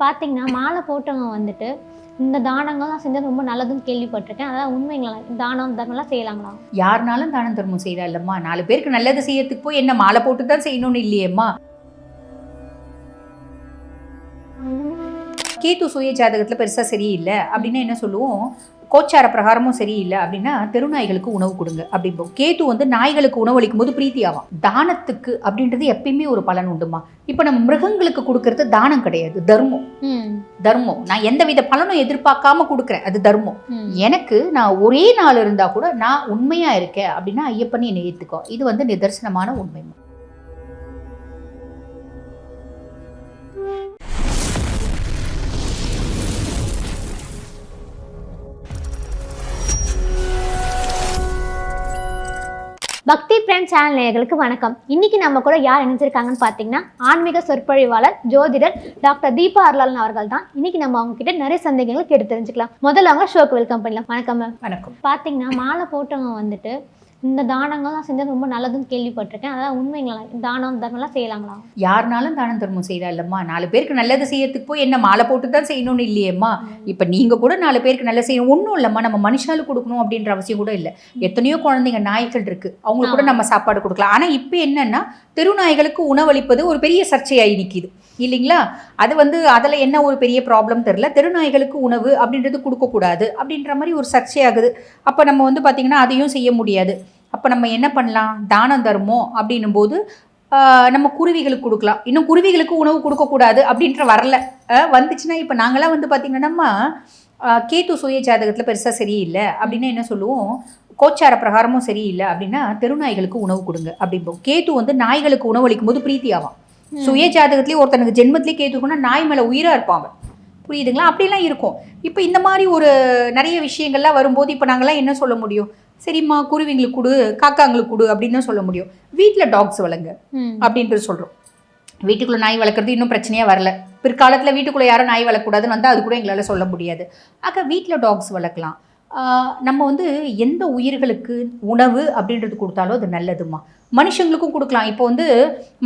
பார்த்தீங்கன்னா மாலை போட்டவங்க வந்துட்டு இந்த தானங்கள்லாம் செஞ்சது ரொம்ப நல்லதுன்னு கேள்விப்பட்டிருக்கேன். அதான் உண்மைங்களா தானம் தர்மம்லாம் செய்யலாங்களா? யாருனாலும் தானம் தர்மம் செய்யலாம் இல்லம்மா. நாலு பேருக்கு நல்லது செய்யறதுக்கு போய் என்ன மாலை போட்டு தான் செய்யணும்னு இல்லையேம்மா. கேத்து சுய ஜாதகத்துல பெருசா சரியில்லை. அப்படின்னா என்ன சொல்லுவோம்? கோச்சார பிரகாரமும் சரியில்லை அப்படின்னா தெருநாய்களுக்கு உணவு கொடுங்க அப்படிம்போம். கேத்து வந்து நாய்களுக்கு உணவு அளிக்கும் போது பிரீத்தி ஆகும் தானத்துக்கு அப்படின்றது எப்பயுமே ஒரு பலன் உண்டுமா? இப்போ நம்ம மிருகங்களுக்கு கொடுக்கறது தானம் கிடையாது தர்மம். தர்மம். நான் எந்த வித பலனும் எதிர்பார்க்காம கொடுக்குறேன் அது தர்மம். எனக்கு நான் ஒரே நாள் இருந்தா கூட நான் உண்மையா இருக்கேன் அப்படின்னா ஐயப்பன் என்னை ஏத்துக்கோ இது வந்து நிதர்சனமான உண்மை. பக்தி பிராண்ட் சேனல் நேயர்களுக்கு வணக்கம். இன்னைக்கு நம்ம கூட யார் இணைஞ்சிருக்காங்கன்னு பார்த்தீங்கன்னா ஆன்மீக சொற்பொழிவாளர் ஜோதிடர் டாக்டர் தீபா அருளாளன் அவர்கள் தான். இன்னைக்கு நம்ம அவங்க கிட்ட நிறைய சந்தேகங்களை கேட்டு தெரிஞ்சுக்கலாம். முதல்ல அவங்க ஷோக்கு வெல்கம் பண்ணலாம் வணக்கம் மேம் வணக்கம். பார்த்தீங்கன்னா மாலை போட்டவங்க வந்துட்டு இந்த தானங்கள்லாம் செஞ்சது ரொம்ப நல்லதுன்னு கேள்விப்பட்டிருக்கேன். அதான் உண்மைங்களா தானம் தர்மம்லாம் செய்யலாங்களா? யாருனாலும் தானம் தர்மம் செய்யலாம் இல்லம்மா. நாலு பேருக்கு நல்லது செய்யறதுக்கு போய் என்ன மாலை போட்டு தான் செய்யணும்னு இல்லையேம்மா. இப்போ நீங்க கூட நாலு பேருக்கு நல்லது செய்யணும். ஒன்றும் இல்லைம்மா. நம்ம மனுஷாலுக்கு கொடுக்கணும் அப்படின்ற அவசியம் கூட இல்லை. எத்தனையோ குழந்தைங்க நாய்கள் இருக்கு. அவங்களுக்கு கூட. நம்ம சாப்பாடு கொடுக்கலாம். ஆனா இப்போ என்னன்னா தெருநாய்களுக்கு உணவளிப்பது ஒரு பெரிய சர்ச்சையாகி நிக்குது. இல்லைங்களா? அது வந்து அதில் என்ன ஒரு பெரிய ப்ராப்ளம் தெரில தெருநாய்களுக்கு உணவு அப்படின்றது கொடுக்கக்கூடாது அப்படின்ற மாதிரி ஒரு சர்ச்சையாகுது. அப்போ நம்ம வந்து பார்த்திங்கன்னா அதையும் செய்ய முடியாது. அப்போ நம்ம என்ன பண்ணலாம்? தானம் தர்மம் அப்படின்னும் போது நம்ம குருவிகளுக்கு கொடுக்கலாம். இன்னும் குருவிகளுக்கு உணவு கொடுக்கக்கூடாது அப்படின்ற வரல. வந்துச்சுன்னா இப்போ நாங்களாம் வந்து பார்த்திங்கன்னா கேத்து சுய ஜாதகத்தில் பெருசாக சரியில்லை அப்படின்னா என்ன சொல்லுவோம்? கோச்சார பிரகாரமும் சரியில்லை அப்படின்னா தெருநாய்களுக்கு உணவு கொடுங்க அப்படிம்போம். கேத்து வந்து நாய்களுக்கு உணவு அளிக்கும் போது பிரீத்தி ஆகும் சுய ஜாதகத்திலேயே ஒருத்தனுக்கு ஜென்மத்திலே கேத்துக்கணும்னா நாய் மேலே உயிராக இருப்பான் அவன். புரியுதுங்களா? அப்படிலாம் இருக்கும். இப்போ இந்த மாதிரி ஒரு நிறைய விஷயங்கள்லாம் வரும்போது இப்போ நாங்களாம் என்ன சொல்ல முடியும்? சரிம்மா குருவிங்களுக்கு கொடு காக்காங்களுக்கு கொடு அப்படின்னு சொல்ல முடியும். வீட்டில் டாக்ஸ் வளங்க அப்படின்றது சொல்கிறோம் வீட்டுக்குள்ளே நாய் வளர்க்குறது இன்னும் பிரச்சனையாக வரல. பிற்காலத்தில் வீட்டுக்குள்ளே யாரும் நாய் வளர்க்கக்கூடாதுன்னு வந்தால் அது கூட எங்களால் சொல்ல முடியாது. ஆக வீட்டில் டாக்ஸ் வளர்க்கலாம். நம்ம வந்து எந்த உயிர்களுக்கு உணவு அப்படின்றது கொடுத்தாலும் அது நல்லதுமா மனுஷங்களுக்கும் கொடுக்கலாம். இப்போ வந்து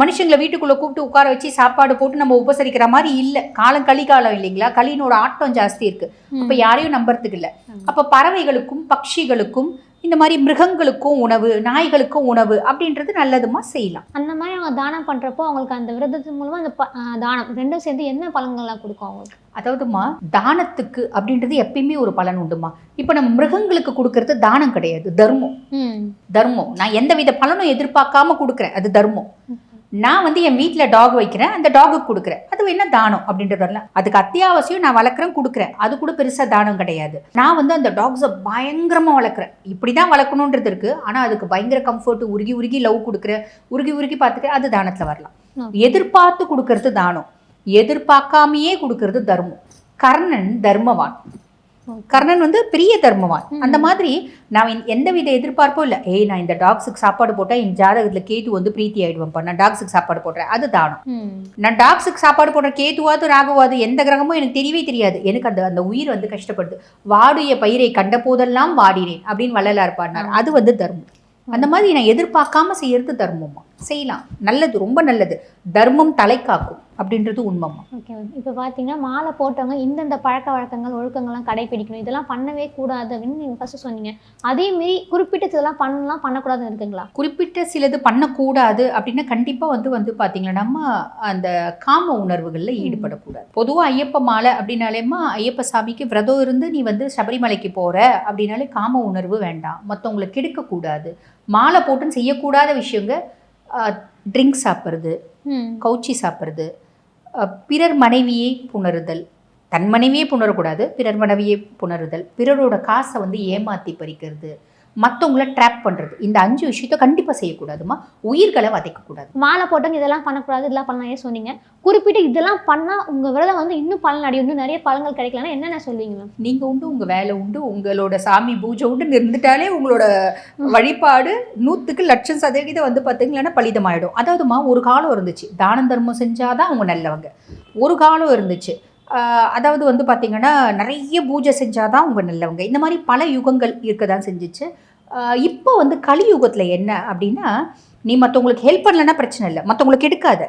மனுஷங்களை வீட்டுக்குள்ளே கூப்பிட்டு உட்கார வச்சு சாப்பாடு போட்டு நம்ம உபசரிக்கிற மாதிரி இல்லை. காலம் கலிகாலம் இல்லைங்களா? களினோட ஆட்டம் ஜாஸ்தி இருக்குது அப்போ யாரையும் நம்புறதுக்கு இல்லை. அப்போ பறவைகளுக்கும் பட்சிகளுக்கும் இந்த மாதிரி மிருகங்களுக்கும் உணவு நாய்களுக்கும் உணவு அப்படின்றது நல்லதுமா செய்யலாம். அந்த மாதிரி அவங்க தானம் பண்றப்போ அவங்களுக்கு அந்த விரதத்தின் மூலமா அந்த தானம் ரெண்டும் சேர்ந்து என்ன பலன்கள்லாம் கொடுக்கும் அவங்களுக்கு? அதாவதுமா தானத்துக்கு அப்படின்றது எப்பயுமே ஒரு பலன் உண்டுமா? இப்போ நம்ம மிருகங்களுக்கு கொடுக்கறது தானம் கிடையாது தர்மம். ம். தர்மம். நான் எந்த வித பலனும் எதிர்பார்க்காம கொடுக்குறேன் அது தர்மம். நான் வந்து என் வீட்டில் டாக் வைக்கிறேன் அந்த டாகுக்கு கொடுக்குறேன். அது என்ன தானம் அப்படின்றது வரல அதுக்கு அத்தியாவசியம் நான் வளர்க்குறேன் கொடுக்குறேன். அது கூட பெருசாக தானம் கிடையாது. நான் வந்து அந்த டாக்ஸை பயங்கரமாக வளர்க்குறேன். இப்படி தான் வளர்க்கணுன்றது இருக்குது ஆனால் அதுக்கு பயங்கர கம்ஃபர்ட் உருகி உருகி லவ் கொடுக்குறேன். உருகி உருகி பார்த்துக்கிறேன் அது தானத்தில் வரலாம். எதிர்பார்த்து கொடுக்கறது தானம். எதிர்பார்க்காமையே கொடுக்கறது தர்மம். கர்ணன் தர்மவான். கர்ணன் வந்து பெரிய தர்மவான். அந்த மாதிரி நான் எந்த- எந்தவித எதிர்பார்ப்பும் இல்லை. ஏய் நான் இந்த டாக்ஸுக்கு சாப்பாடு போட்டால் என் ஜாதகத்தில் கேது வந்து பிரீத்தி ஆயிடுவேன்ப்பா. நான் டாக்ஸுக்கு சாப்பாடு போடுறேன். அது தானம். நான் டாக்ஸுக்கு சாப்பாடு போடுற கேதுவாது ராகுவாது எந்த கிரகமும் எனக்கு தெரியவே தெரியாது. எனக்கு அந்த அந்த உயிர் வந்து கஷ்டப்படுது. வாடிய பயிரை கண்ட போதெல்லாம் வாடினேன் அப்படின்னு வள்ளலார் பாடினார். அது வந்து தர்மம். அந்த மாதிரி நான் எதிர்பார்க்காம செய்யறது தர்மமா? செய்யலாம். நல்லது ரொம்ப நல்லது. தர்மம் தலை காக்கும் அப்படின்றது உண்மைமா ஓகே இப்போ பார்த்தீங்கன்னா மாலை போட்டவங்க இந்தந்த பழக்க வழக்கங்கள் ஒழுக்கங்கள்லாம் கடைபிடிக்கணும். இதெல்லாம் பண்ணவே கூடாது அப்படின்னு நீங்கள் ஃபஸ்ட்டு சொன்னீங்க. அதே மாரி குறிப்பிட்ட இதெல்லாம் பண்ணலாம் பண்ணக்கூடாதுன்னு இருக்குங்களா? குறிப்பிட்ட சிலது பண்ணக்கூடாது அப்படின்னா கண்டிப்பாக வந்து வந்து பார்த்தீங்கன்னா நம்ம அந்த காம உணர்வுகளில் ஈடுபடக்கூடாது. பொதுவாக ஐயப்ப மாலை அப்படின்னாலேமா ஐயப்ப சாமிக்கு விரதம் இருந்து நீ வந்து சபரிமலைக்கு போகிற அப்படின்னாலே காம உணர்வு வேண்டாம். மற்றவங்களை கெடுக்கக்கூடாது. மாலை போட்டுன்னு செய்யக்கூடாத விஷயங்க ட்ரிங்க் சாப்பிட்றது கவுச்சி சாப்பிட்றது பிறர் மனைவியை புணருதல். தன் மனைவியே புணரக்கூடாது பிறர் மனைவியை புணருதல். பிறரோட காசை வந்து ஏமாற்றி பறிக்கிறது. மற்றவங்கள ட்ராப் பண்ணுறது இந்த அஞ்சு விஷயத்த கண்டிப்பாக செய்யக்கூடாதுமா உயிர்களை வதைக்கக்கூடாது. மாலை போட்டவங்க இதெல்லாம் பண்ணக்கூடாது இதெல்லாம் பண்ணலாம் ஏன் சொன்னீங்க? குறிப்பிட்டு இதெல்லாம் பண்ணால் உங்கள் விரதம் வந்து இன்னும் பலன் அடையும். இன்னும் நிறைய பலன்கள் கிடைக்கலன்னா என்னென்ன சொல்லுவீங்க மேம்? நீங்கள் உண்டு உங்கள் வேலை உண்டு உங்களோட சாமி பூஜை உண்டு இருந்துட்டாலே உங்களோட வழிபாடு நூற்றுக்கு லட்சம் சதவீதம் வந்து பார்த்தீங்கன்னா பலிதமாயிடும். அதாவதுமா ஒரு காலம் இருந்துச்சு. தானம் தர்மம் செஞ்சாதான் அவங்க நல்லவங்க. ஒரு காலம் இருந்துச்சு. அதாவது வந்து பார்த்திங்கன்னா நிறைய பூஜை செஞ்சாதான் அவங்க நல்லவங்க. இந்த மாதிரி பல யுகங்கள் இருக்க தான் செஞ்சிச்சு இப்போ வந்து கலியுகத்தில் என்ன அப்படின்னா நீ மற்றவங்களுக்கு ஹெல்ப் பண்ணலன்னா பிரச்சனை இல்லை. மற்றவங்களுக்கு எடுக்காத.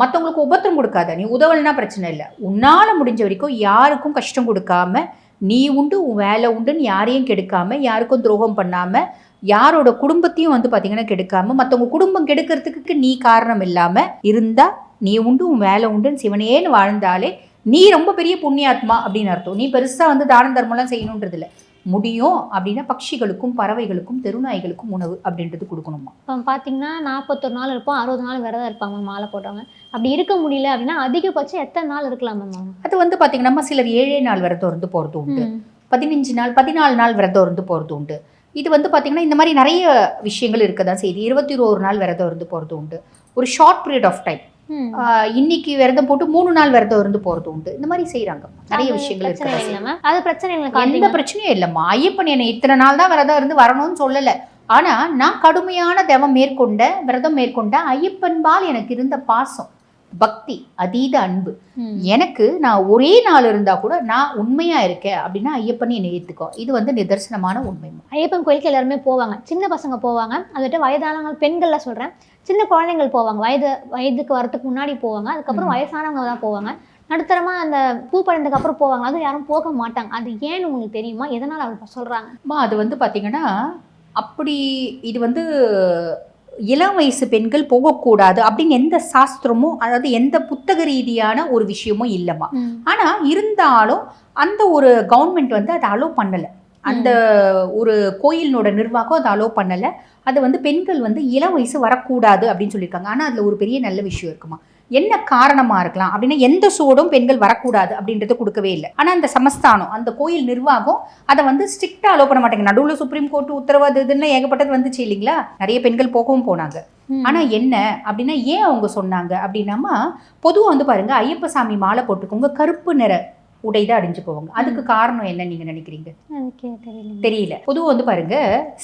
மற்றவங்களுக்கு உபத்திரம் கொடுக்காத. நீ உதவலைன்னா பிரச்சனை இல்லை. உன்னால முடிஞ்ச வரைக்கும் யாருக்கும் கஷ்டம் கொடுக்காம நீ உண்டு உன் வேலை உண்டுன்னு யாரையும் கெடுக்காம யாருக்கும் துரோகம் பண்ணாம யாரோட குடும்பத்தையும் வந்து பார்த்தீங்கன்னா கெடுக்காம மற்றவங்க குடும்பம் கெடுக்கிறதுக்கு நீ காரணம் இல்லாம இருந்தா நீ உண்டு உன் வேலை உண்டுன்னு சிவனேன்னு வாழ்ந்தாலே நீ ரொம்ப பெரிய புண்ணியாத்மா அப்படின்னு அர்த்தம். நீ பெருசா வந்து தான தர்மம்லாம் செய்யணுன்றது இல்லை முடியும் அப்படின்னா பட்சிகளுக்கும் பறவைகளுக்கும் தெருநாய்களுக்கும் உணவு அப்படின்றது கொடுக்கணுமா? இப்போ பார்த்தீங்கன்னா நாற்பத்தொரு நாள் இருப்போம் அறுபது நாள் விரதம் இருப்பாங்க மாலை போட்டவங்க. அப்படி இருக்க முடியல அப்படின்னா அதிகபட்சம் எத்தனை நாள் இருக்கலாம் மேம்? அது வந்து பார்த்தீங்கன்னா சிலர் ஏழே நாள் விரதம் இருந்து போகிறது உண்டு. பதினஞ்சு நாள் பதினாலு நாள் விரதம் இருந்து போகிறது உண்டு. இது வந்து பார்த்தீங்கன்னா இந்த மாதிரி நிறைய விஷயங்கள் இருக்க தான் செய்யுது. இருபத்தி ஒரு நாள் விரதம் இருந்து போகிறது உண்டு. ஒரு ஷார்ட் பீரியட் ஆஃப் டைம். இன்னைக்கு விரதம் போட்டு மூணு நாள் விரதம் இருந்து போகிறது உண்டு. இந்த மாதிரி செய்கிறாங்க நிறைய விஷயங்கள் இருக்க. அது பிரச்சனை எந்த பிரச்சனையும் இல்லைம்மா. ஐயப்பன் என்னை இத்தனை நாள் தான் விரதம் இருந்து வரணும்னு சொல்லலை. ஆனா நான் கடுமையான தவம் மேற்கொண்ட விரதம் மேற்கொண்ட ஐயப்பன்பால் எனக்கு இருந்த பாசம். பக்தி அதீத அன்பு. எனக்கு நான் ஒரே நாள் இருந்தா கூட நான் உண்மையா இருக்கேன் அப்படின்னா ஐயப்பன் என்னை இது வந்து நிதர்சனமான உண்மை. ஐயப்பன் கோயிலுக்கு எல்லாருமே போவாங்க. சின்ன பசங்க போவாங்க. அதுட்டு வயதானவங்க பெண்கள்ல சொல்றேன். சின்ன குழந்தைங்கள் போவாங்க. வயது வயதுக்கு வரதுக்கு முன்னாடி போவாங்க. அதுக்கப்புறம். வயசானவங்க தான் போவாங்க. நடுத்தரமா அந்த பூ படைந்ததுக்கு அப்புறம் போவாங்க. அது யாரும் போக மாட்டாங்க. அது ஏன்னு உங்களுக்கு தெரியுமா? எதனால அவங்க சொல்றாங்க? அம்மா அது வந்து பாத்தீங்கன்னா அப்படி இது வந்து இளம் வயசு பெண்கள் போகக்கூடாது அப்படின்னு எந்த சாஸ்திரமும் அதாவது எந்த புத்தக ரீதியான ஒரு விஷயமும் இல்லைம்மா. ஆனா இருந்தாலும் அந்த ஒரு கவர்மெண்ட் வந்து அதை அலோவ் பண்ணல. அந்த ஒரு கோயிலினோட நிர்வாகம் அதை அலோவ் பண்ணல. அது வந்து பெண்கள் வந்து இளம் வயசு வரக்கூடாது அப்படின்னு சொல்லியிருக்காங்க. ஆனா அதுல ஒரு பெரிய நல்ல விஷயம் இருக்குமா என்ன காரணமா இருக்கலாம்? அப்படின்னா எந்த சூடும் பெண்கள் வரக்கூடாது அப்படின்றத கொடுக்கவே இல்லை. ஆனா அந்த சமஸ்தானம் அந்த கோயில் நிர்வாகம் அதை வந்து ஸ்ட்ரிக்டா அலோவ் பண்ண மாட்டாங்க நடுவுல சுப்ரீம் கோர்ட் உத்தரவு அது இதுன்னு ஏகப்பட்டது வந்துச்சு இல்லைங்களா? நிறைய பெண்கள் போகவும் போனாங்க. ஆனா என்ன? அப்படின்னா ஏன் அவங்க சொன்னாங்க? அப்படின்னாமா பொதுவா வந்து பாருங்க ஐயப்ப சாமி மாலை போட்டுக்கோங்க கருப்பு நிற உடை தான் அடிஞ்சு போவாங்க. அதுக்கு காரணம் என்ன நீங்க நினைக்கிறீங்க? தெரியல. தெரியல. பொதுவா வந்து பாருங்க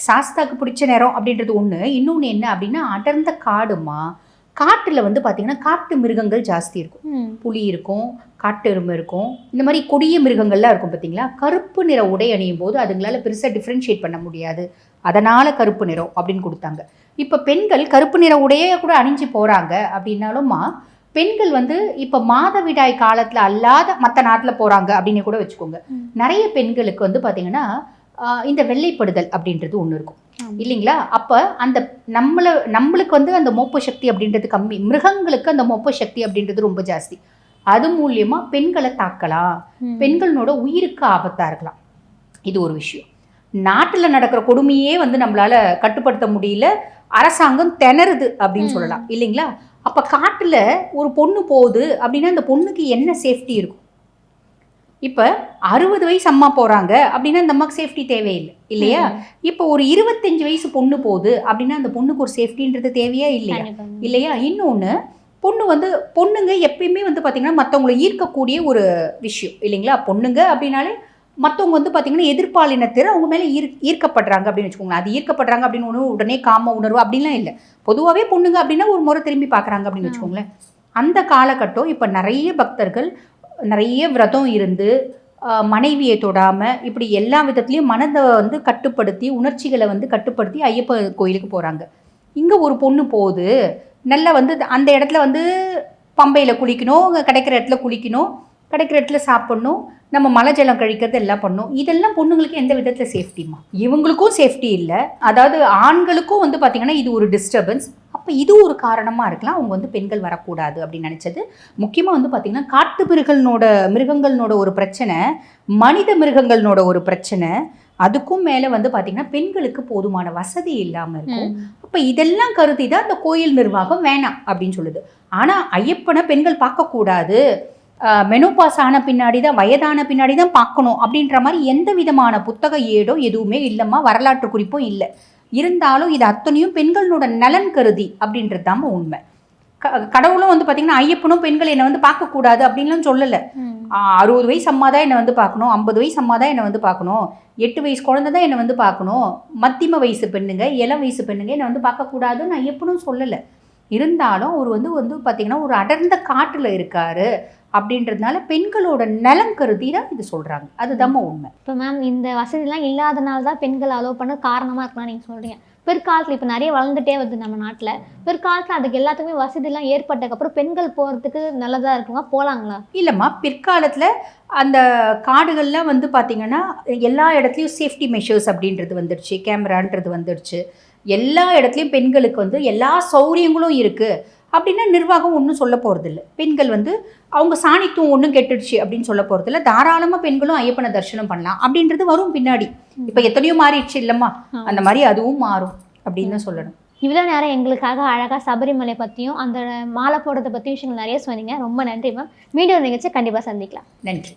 சாஸ்தாக்கு பிடிச்ச நேரம் அப்படின்றது ஒண்ணு. இன்னொன்னு என்ன அப்படின்னா அடர்ந்த காடுமா காட்டுல வந்து பாத்தீங்கன்னா காட்டு மிருகங்கள் ஜாஸ்தி இருக்கும். புலி இருக்கும் காட்டெருமை இருக்கும் இந்த மாதிரி கொடிய மிருகங்கள்லாம் இருக்கும் பார்த்தீங்களா கருப்பு நிற உடை அணியும் போது அதுங்களால பெருசாக டிஃப்ரென்ஷியேட் பண்ண முடியாது அதனால கருப்பு நிறம் அப்படின்னு கொடுத்தாங்க இப்போ பெண்கள் கருப்பு நிற உடையே கூட அணிஞ்சு போறாங்க அப்படின்னாலும்மா பெண்கள் வந்து இப்போ மாதவிடாய் காலத்துல அல்லாத மற்ற நாட்டில் போறாங்க அப்படின்னு கூட வச்சுக்கோங்க. நிறைய பெண்களுக்கு வந்து பார்த்தீங்கன்னா இந்த வெள்ளைப்படுதல் அப்படின்றது ஒன்று இருக்கும். இல்லைங்களா? அப்போ அந்த நம்மள நம்மளுக்கு வந்து அந்த மோப்ப சக்தி அப்படின்றது கம்மி. மிருகங்களுக்கு அந்த மோப்ப சக்தி அப்படின்றது ரொம்ப ஜாஸ்தி. அது மூலியமா பெண்களை தாக்கலாம். பெண்களோட உயிருக்கு ஆபத்தா இருக்கலாம். இது ஒரு விஷயம். நாட்டுல நடக்கிற கொடுமையே வந்து நம்மளால கட்டுப்படுத்த முடியல. அரசாங்கம் திணறுது அப்படின்னு. சொல்லலாம். இல்லைங்களா? அப்ப காட்டுல ஒரு பொண்ணு போகுது அப்படின்னா அந்த பொண்ணுக்கு என்ன சேஃப்டி இருக்கும்? இப்ப அறுபது வயசு அம்மா போறாங்க அப்படின்னா அந்த அம்மாக்கு சேஃப்டி தேவையில்லை இல்லையா. இப்போ ஒரு இருபத்தஞ்சு வயசு பொண்ணு போகுது அப்படின்னா அந்த பொண்ணுக்கு ஒரு சேஃப்டின்றது தேவையா இல்லையா. இல்லையா? இன்னொன்று பொண்ணு வந்து பொண்ணுங்க எப்பயுமே வந்து பார்த்தீங்கன்னா மற்றவங்களை ஈர்க்கக்கூடிய ஒரு விஷயம் இல்லைங்களா? பொண்ணுங்க அப்படின்னாலே மற்றவங்க வந்து பார்த்தீங்கன்னா எதிர்ப்பாலினத்தினர் அவங்க மேலே ஈர் ஈர்க்கப்படுறாங்க அப்படின்னு வச்சுக்கோங்களேன். அது ஈர்க்கப்படுறாங்க அப்படின்னு ஒன்று உடனே காம உணர்வு அப்படின்லாம் இல்லை. பொதுவாகவே பொண்ணுங்க அப்படின்னா ஒரு முறை திரும்பி பார்க்குறாங்க அப்படின்னு வச்சுக்கோங்களேன். அந்த காலகட்டம் இப்போ நிறைய பக்தர்கள் நிறைய விரதம் இருந்து மனைவியை தொடாமல் இப்படி எல்லா விதத்துலேயும் மனதை வந்து கட்டுப்படுத்தி உணர்ச்சிகளை வந்து கட்டுப்படுத்தி ஐயப்பன் கோயிலுக்கு போகிறாங்க இங்கே ஒரு பொண்ணு போகுது. நல்லா வந்து அந்த இடத்துல வந்து பம்பையில் குளிக்கணும் கிடைக்கிற இடத்துல குளிக்கணும் கிடைக்கிற இடத்துல சாப்பிடணும் நம்ம மலை ஜலம் கழிக்கிறது எல்லாம் பண்ணணும். இதெல்லாம் பொண்ணுங்களுக்கு எந்த விதத்தில் சேஃப்டிமா இவங்களுக்கும் சேஃப்டி இல்லை. அதாவது ஆண்களுக்கும் வந்து பார்த்திங்கன்னா இது ஒரு டிஸ்டர்பன்ஸ் அப்போ இது ஒரு காரணமாக இருக்கலாம். அவங்க வந்து பெண்கள் வரக்கூடாது அப்படின்னு நினச்சது. முக்கியமாக வந்து பார்த்திங்கன்னா காட்டு மிருகங்களோட மிருகங்களோட ஒரு பிரச்சனை மனித மிருகங்களோட ஒரு பிரச்சனை அதுக்கும் மேலே வந்து பார்த்திங்கன்னா பெண்களுக்கு போதுமான வசதி இல்லாமல் இருக்கும். அப்போ இதெல்லாம் கருதி தான் அந்த கோயில் நிர்வாகம் வேணாம் அப்படின்னு சொல்லுது. ஆனால் ஐயப்பனை பெண்கள் பார்க்கக்கூடாது. மெனோபாஸ் ஆன பின்னாடி தான் வயதான பின்னாடி தான் பார்க்கணும் அப்படின்ற மாதிரி எந்த விதமான புத்தக ஏடோ எதுவுமே இல்லைம்மா வரலாற்று குறிப்பும் இல்லை. இருந்தாலும் இது அத்தனையும் பெண்களோட நலன் கருதி அப்படின்றது தாம்மா உண்மை. க கடவுளும் வந்து பார்த்திங்கன்னா ஐயப்பனும் பெண்கள் என்னை வந்து பார்க்கக்கூடாது அப்படின்லாம் சொல்லலை. அறுபது வயசு அம்மா தான் என்னை வந்து பார்க்கணும் ஐம்பது வயசு அம்மா தான் என்னை வந்து பார்க்கணும் எட்டு வயசு குழந்தை தான் என்னை வந்து பார்க்கணும் மத்தியம வயசு பெண்ணுங்க இளம் வயசு பெண்ணுங்க என்னை வந்து பார்க்கக்கூடாதுன்னு நான் எப்பனும் சொல்லலை. இருந்தாலும் அவர் வந்து வந்து பார்த்தீங்கன்னா ஒரு அடர்ந்த காட்டில் இருக்காரு. அப்படின்றதுனால பெண்களோட நலம் கருதி தான் இது சொல்கிறாங்க அதுதாம்மா உண்மை. இப்போ மேம் இந்த வசதிலாம் இல்லாதனால தான் பெண்கள் அலோவ் பண்ண காரணமாக இருக்கலாம் நீங்கள் சொல்கிறீங்க பிற்காலத்தில் இப்போ நிறைய வளர்ந்துட்டே வருது நம்ம நாட்டில். பிற்காலத்தில் அதுக்கு எல்லாத்துக்குமே வசதிலாம் ஏற்பட்டதுக்கப்புறம் பெண்கள் போகிறதுக்கு நல்லதாக இருக்குங்க போகலாங்களா இல்லைம்மா பிற்காலத்தில் அந்த காடுகள்லாம் வந்து பார்த்திங்கன்னா எல்லா இடத்துலையும் சேஃப்டி மெஷர்ஸ் அப்படின்றது வந்துடுச்சு கேமரான்றது வந்துடுச்சு எல்லா இடத்துலையும் பெண்களுக்கு வந்து எல்லா சௌரியங்களும் இருக்குது அப்படின்னா நிர்வாகம் ஒன்றும் சொல்ல போகிறதில்ல பெண்கள் வந்து அவங்க சாணித்துவம் ஒன்றும் கெட்டுடுச்சு அப்படின்னு சொல்ல போகிறதில்ல தாராளமாக பெண்களும் ஐயப்பனை தரிசனம் பண்ணலாம். அப்படின்றது வரும் பின்னாடி. இப்போ எத்தனையோ மாறிடுச்சு இல்லைம்மா. அந்த மாதிரி அதுவும் மாறும் அப்படின்னு சொல்லணும். இவ்வளோ நேரம் எங்களுக்காக அழகாக சபரிமலை பற்றியும் அந்த மாலை போடுறதை பற்றியும் விஷயங்கள் நிறைய சொன்னீங்க. ரொம்ப நன்றி மேம் ஒரு நிகழ்ச்சி கண்டிப்பாக சந்திக்கலாம். நன்றி.